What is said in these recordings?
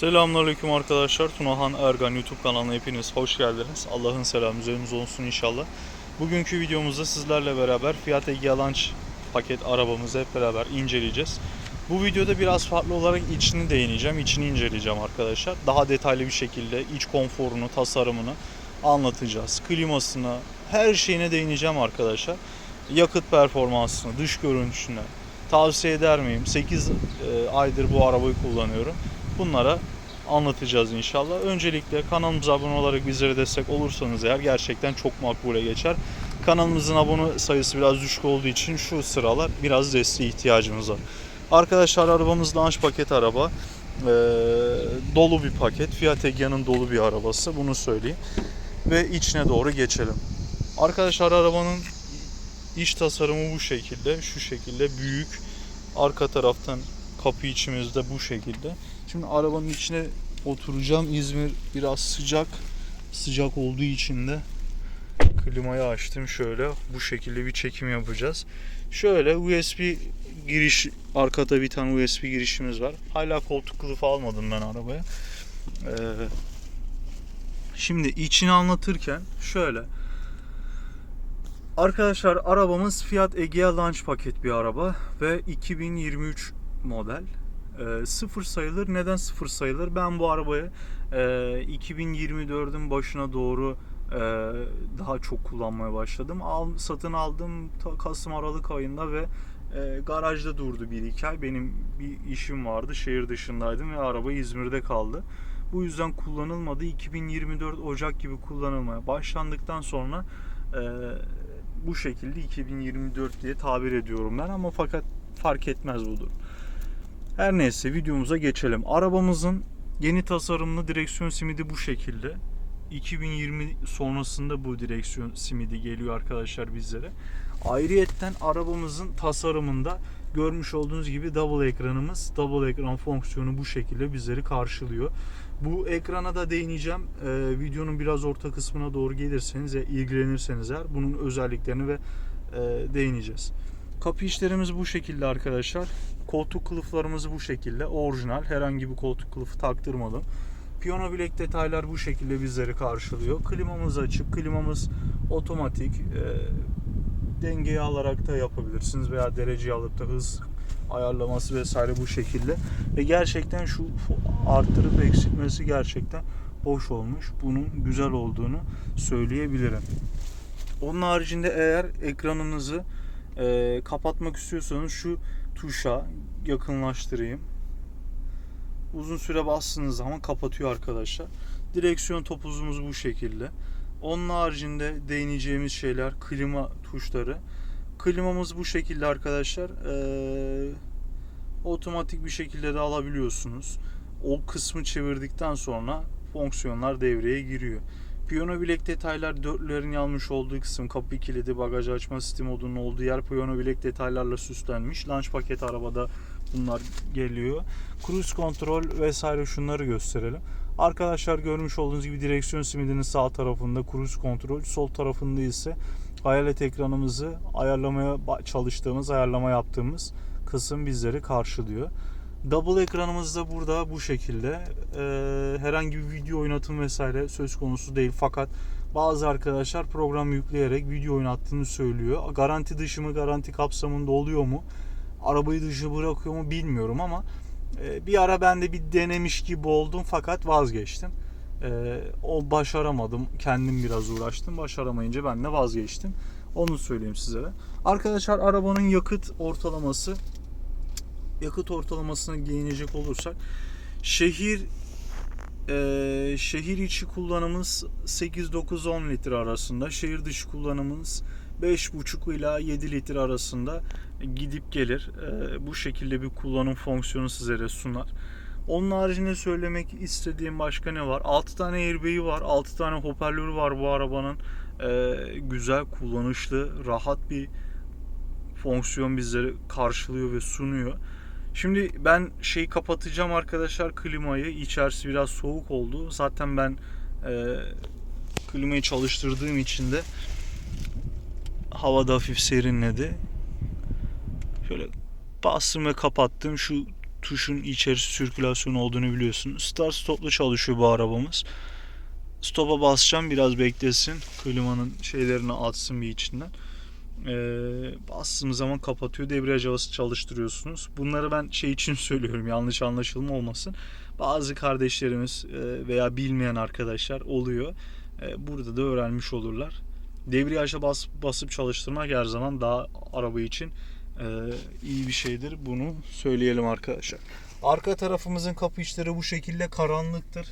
Selamünaleyküm arkadaşlar. Tunahan Ergan YouTube kanalına hepiniz hoş geldiniz. Allah'ın selamı üzerinize olsun inşallah. Bugünkü videomuzda sizlerle beraber Fiat Egea Launch paket arabamızı hep beraber inceleyeceğiz. Bu videoda biraz farklı olarak içini değineceğim, içini inceleyeceğim arkadaşlar. Daha detaylı bir şekilde iç konforunu, tasarımını anlatacağız. Klimasını, her şeyine değineceğim arkadaşlar. Yakıt performansını, dış görünüşüne, tavsiye eder miyim? 8 aydır bu arabayı kullanıyorum. Bunlara anlatacağız inşallah. Öncelikle kanalımıza abone olarak bizlere destek olursanız eğer gerçekten çok makbule geçer. Kanalımızın abone sayısı biraz düşük olduğu için şu sıralar biraz desteğe ihtiyacımız var. Arkadaşlar arabamız launch paket araba. Ee, dolu bir paket. Fiat Egea'nın dolu bir arabası. Bunu söyleyeyim. Ve içine doğru geçelim. Arkadaşlar arabanın iç tasarımı bu şekilde. Şu şekilde büyük. Arka taraftan kapı içimizde bu şekilde. Şimdi arabanın içine oturacağım. İzmir biraz sıcak. Sıcak olduğu için de klimayı açtım şöyle. Bu şekilde bir çekim yapacağız. Şöyle USB giriş arkada bir tane USB girişimiz var. Hala koltuk kılıfı almadım ben arabaya. Ee, şimdi içini anlatırken şöyle. Arkadaşlar arabamız Fiat Egea Launch paket bir araba ve 2023 model. E, sıfır sayılır. Neden sıfır sayılır? Ben bu arabayı e, 2024'ün başına doğru e, daha çok kullanmaya başladım. Al, satın aldım ta, Kasım Aralık ayında ve e, garajda durdu bir iki ay. Benim bir işim vardı. Şehir dışındaydım ve araba İzmir'de kaldı. Bu yüzden kullanılmadı. 2024 Ocak gibi kullanılmaya başlandıktan sonra e, bu şekilde 2024 diye tabir ediyorum ben ama fakat fark etmez bu durum. Her neyse videomuza geçelim. Arabamızın yeni tasarımlı direksiyon simidi bu şekilde. 2020 sonrasında bu direksiyon simidi geliyor arkadaşlar bizlere. Ayrıyetten arabamızın tasarımında görmüş olduğunuz gibi double ekranımız, double ekran fonksiyonu bu şekilde bizleri karşılıyor. Bu ekrana da değineceğim. Ee, videonun biraz orta kısmına doğru gelirseniz ve ilgilenirseniz eğer bunun özelliklerini ve e, değineceğiz. Kapı işlerimiz bu şekilde arkadaşlar. Koltuk kılıflarımız bu şekilde. Orijinal. Herhangi bir koltuk kılıfı taktırmadım. Piyano bilek detaylar bu şekilde bizleri karşılıyor. Klimamız açık. Klimamız otomatik. E, dengeyi alarak da yapabilirsiniz veya dereceyi alıp da hız ayarlaması vesaire bu şekilde. Ve gerçekten şu arttırıp eksiltmesi gerçekten hoş olmuş. Bunun güzel olduğunu söyleyebilirim. Onun haricinde eğer ekranınızı e, kapatmak istiyorsanız şu tuşa yakınlaştırayım. Uzun süre bastığınız zaman kapatıyor arkadaşlar. Direksiyon topuzumuz bu şekilde. Onun haricinde değineceğimiz şeyler klima tuşları. Klimamız bu şekilde arkadaşlar. Ee, otomatik bir şekilde de alabiliyorsunuz. O kısmı çevirdikten sonra fonksiyonlar devreye giriyor. Piyano bilek detaylar dörtlerin yanmış olduğu kısım, kapı kilidi, bagaj açma sistemi modunun olduğu yer piyano bilek detaylarla süslenmiş. Launch paket arabada bunlar geliyor. Cruise kontrol vesaire şunları gösterelim. Arkadaşlar görmüş olduğunuz gibi direksiyon simidinin sağ tarafında cruise kontrol, sol tarafında ise hayalet ekranımızı ayarlamaya çalıştığımız, ayarlama yaptığımız kısım bizleri karşılıyor. Double ekranımız da burada bu şekilde. Ee, herhangi bir video oynatım vesaire söz konusu değil. Fakat bazı arkadaşlar program yükleyerek video oynattığını söylüyor. Garanti dışı mı, garanti kapsamında oluyor mu? Arabayı dışı bırakıyor mu bilmiyorum ama e, bir ara ben de bir denemiş gibi oldum fakat vazgeçtim. E, o başaramadım. Kendim biraz uğraştım. Başaramayınca ben de vazgeçtim. Onu söyleyeyim size. Arkadaşlar arabanın yakıt ortalaması yakıt ortalamasına değinecek olursak şehir e, şehir içi kullanımız 8-9-10 litre arasında şehir dışı kullanımımız 5,5 ila 7 litre arasında gidip gelir. E, bu şekilde bir kullanım fonksiyonu sizlere sunar. Onun haricinde söylemek istediğim başka ne var? 6 tane airbag'i var, 6 tane hoparlörü var bu arabanın. E, güzel, kullanışlı, rahat bir fonksiyon bizlere karşılıyor ve sunuyor. Şimdi ben şeyi kapatacağım arkadaşlar klimayı. İçerisi biraz soğuk oldu. Zaten ben e, klimayı çalıştırdığım için de havada hafif serinledi. Şöyle bastım ve kapattım. Şu tuşun içerisi sirkülasyon olduğunu biliyorsun. Start stopla çalışıyor bu arabamız. Stop'a basacağım biraz beklesin. Klimanın şeylerini atsın bir içinden. Ee, bastığım zaman kapatıyor. Debriyaj havası çalıştırıyorsunuz. Bunları ben şey için söylüyorum yanlış anlaşılma olmasın. Bazı kardeşlerimiz e, veya bilmeyen arkadaşlar oluyor. E, Burada da öğrenmiş olurlar. Debriyaja bas, basıp çalıştırmak her zaman daha araba için e, iyi bir şeydir. Bunu söyleyelim arkadaşlar. Arka tarafımızın kapı içleri bu şekilde karanlıktır.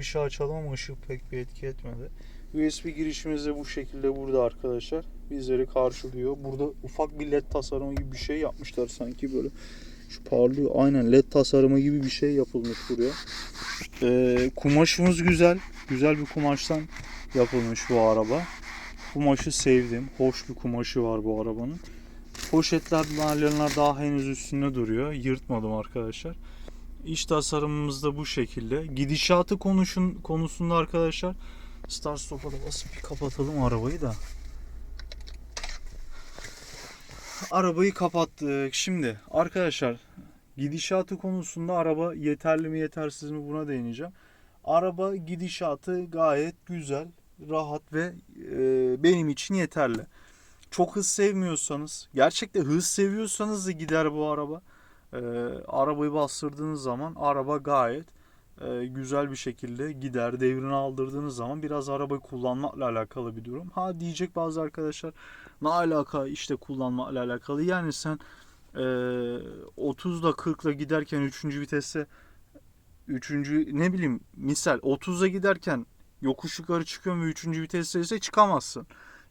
Işığı açalım ama ışık pek bir etki etmedi. USB girişimiz de bu şekilde burada arkadaşlar. Bizleri karşılıyor. Burada ufak bir led tasarımı gibi bir şey yapmışlar sanki böyle. Şu parlıyor. Aynen led tasarımı gibi bir şey yapılmış buraya. Ee, kumaşımız güzel. Güzel bir kumaştan yapılmış bu araba. Kumaşı sevdim. Hoş bir kumaşı var bu arabanın. Poşetler, naylonlar daha henüz üstünde duruyor. Yırtmadım arkadaşlar. İç tasarımımız da bu şekilde. Gidişatı konuşun konusunda arkadaşlar Start stop'a da basıp bir kapatalım arabayı da. Arabayı kapattık. Şimdi arkadaşlar gidişatı konusunda araba yeterli mi yetersiz mi buna değineceğim. Araba gidişatı gayet güzel, rahat ve e, benim için yeterli. Çok hız sevmiyorsanız, gerçekten hız seviyorsanız da gider bu araba. E, arabayı bastırdığınız zaman araba gayet e, güzel bir şekilde gider. Devrini aldırdığınız zaman biraz arabayı kullanmakla alakalı bir durum. Ha diyecek bazı arkadaşlar ne alaka işte kullanmakla alakalı. Yani sen e, 30'da 40'la giderken 3. viteste 3. ne bileyim misal 30'a giderken yokuş yukarı çıkıyorsun ve 3. viteste ise çıkamazsın.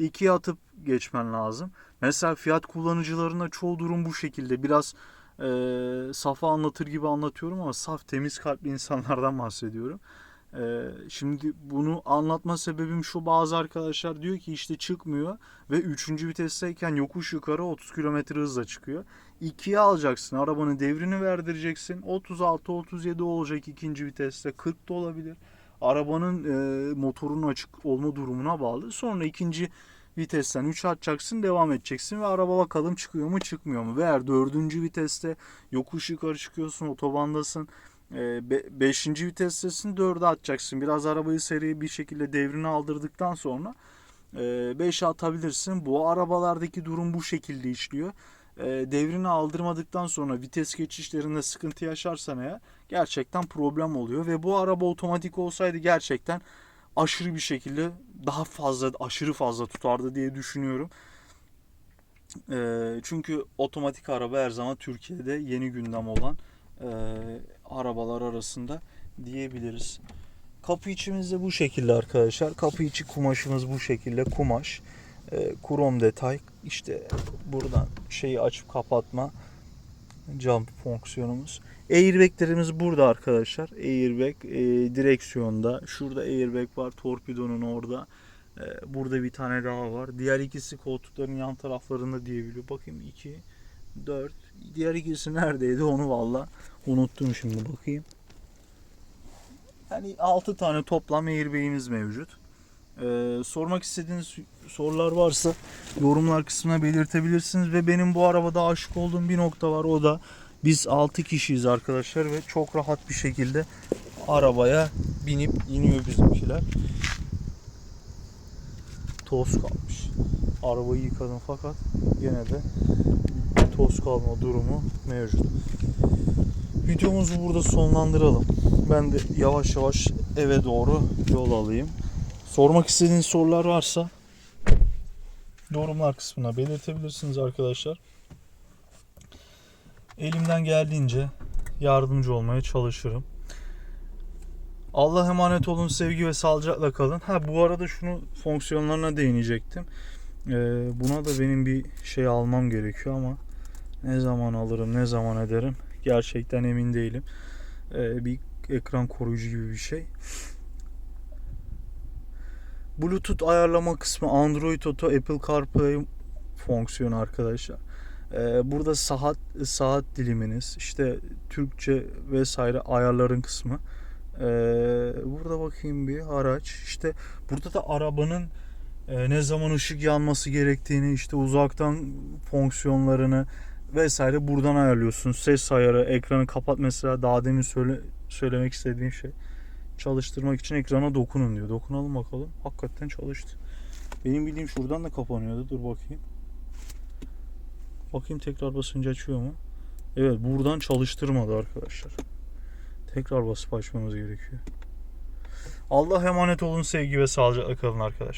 2'ye atıp geçmen lazım. Mesela fiyat kullanıcılarında çoğu durum bu şekilde. Biraz e, safa anlatır gibi anlatıyorum ama saf temiz kalpli insanlardan bahsediyorum. E, şimdi bunu anlatma sebebim şu bazı arkadaşlar diyor ki işte çıkmıyor ve 3. vitesteyken yokuş yukarı 30 km hızla çıkıyor. 2'ye alacaksın arabanın devrini verdireceksin 36-37 olacak ikinci viteste 40 da olabilir. Arabanın e, motorunun açık olma durumuna bağlı. Sonra ikinci vitesten 3 atacaksın devam edeceksin ve araba bakalım çıkıyor mu çıkmıyor mu. Ve eğer 4. viteste yokuş yukarı çıkıyorsun otobandasın 5. E, vitestesin 4'e atacaksın. Biraz arabayı seri bir şekilde devrini aldırdıktan sonra 5'e atabilirsin. Bu arabalardaki durum bu şekilde işliyor. E, devrini aldırmadıktan sonra vites geçişlerinde sıkıntı yaşarsan eğer gerçekten problem oluyor ve bu araba otomatik olsaydı gerçekten aşırı bir şekilde daha fazla aşırı fazla tutardı diye düşünüyorum. E, çünkü otomatik araba her zaman Türkiye'de yeni gündem olan e, arabalar arasında diyebiliriz. Kapı içimizde bu şekilde arkadaşlar. Kapı içi kumaşımız bu şekilde kumaş. E, krom detay. İşte buradan şeyi açıp kapatma cam fonksiyonumuz. Airbag'lerimiz burada arkadaşlar. Airbag e, direksiyonda. Şurada airbag var. Torpidonun orada. E, burada bir tane daha var. Diğer ikisi koltukların yan taraflarında diyebiliyor. Bakayım 2, 4. Diğer ikisi neredeydi onu valla unuttum şimdi bakayım. Yani 6 tane toplam airbag'imiz mevcut. Ee, sormak istediğiniz sorular varsa yorumlar kısmına belirtebilirsiniz ve benim bu arabada aşık olduğum bir nokta var o da biz 6 kişiyiz arkadaşlar ve çok rahat bir şekilde arabaya binip iniyor bizimkiler. Toz kalmış. Arabayı yıkadım fakat gene de toz kalma durumu mevcut. Videomuzu burada sonlandıralım. Ben de yavaş yavaş eve doğru yol alayım. Sormak istediğiniz sorular varsa yorumlar kısmına belirtebilirsiniz arkadaşlar. Elimden geldiğince yardımcı olmaya çalışırım. Allah emanet olun, sevgi ve sağlıcakla kalın. Ha bu arada şunu fonksiyonlarına değinecektim. Ee, buna da benim bir şey almam gerekiyor ama ne zaman alırım, ne zaman ederim gerçekten emin değilim. Ee, bir ekran koruyucu gibi bir şey. Bluetooth ayarlama kısmı Android Auto Apple CarPlay fonksiyonu arkadaşlar. Ee, burada saat saat diliminiz, işte Türkçe vesaire ayarların kısmı. Ee, burada bakayım bir araç. İşte burada da arabanın e, ne zaman ışık yanması gerektiğini, işte uzaktan fonksiyonlarını, vesaire buradan ayarlıyorsun. Ses ayarı, ekranı kapat mesela daha demin söyle, söylemek istediğim şey. Çalıştırmak için ekrana dokunun diyor. Dokunalım bakalım. Hakikaten çalıştı. Benim bildiğim şuradan da kapanıyordu. Dur bakayım. Bakayım tekrar basınca açıyor mu? Evet buradan çalıştırmadı arkadaşlar. Tekrar basıp açmamız gerekiyor. Allah emanet olun sevgi ve sağlıcakla kalın arkadaşlar.